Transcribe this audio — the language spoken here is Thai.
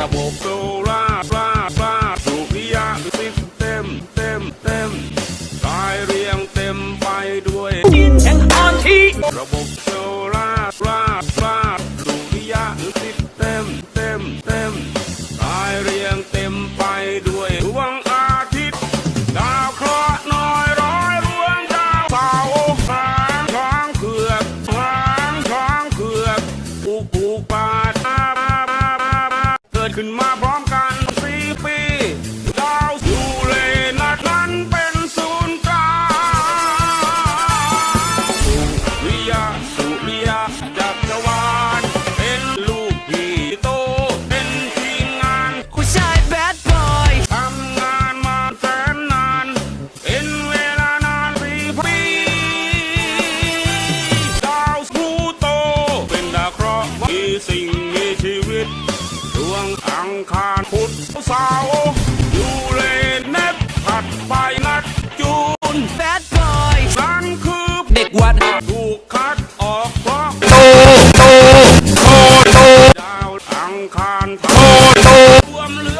I won't go. ขึ้นมาพร้อม งอังคารพุธสาวอยู่เลเนสถัดไปนัดจูนแบดบอยสังคือเด็กวัดถูกคัดออกเพราะโตโตโตโตดาวอังคารโตโตรวมเหลือ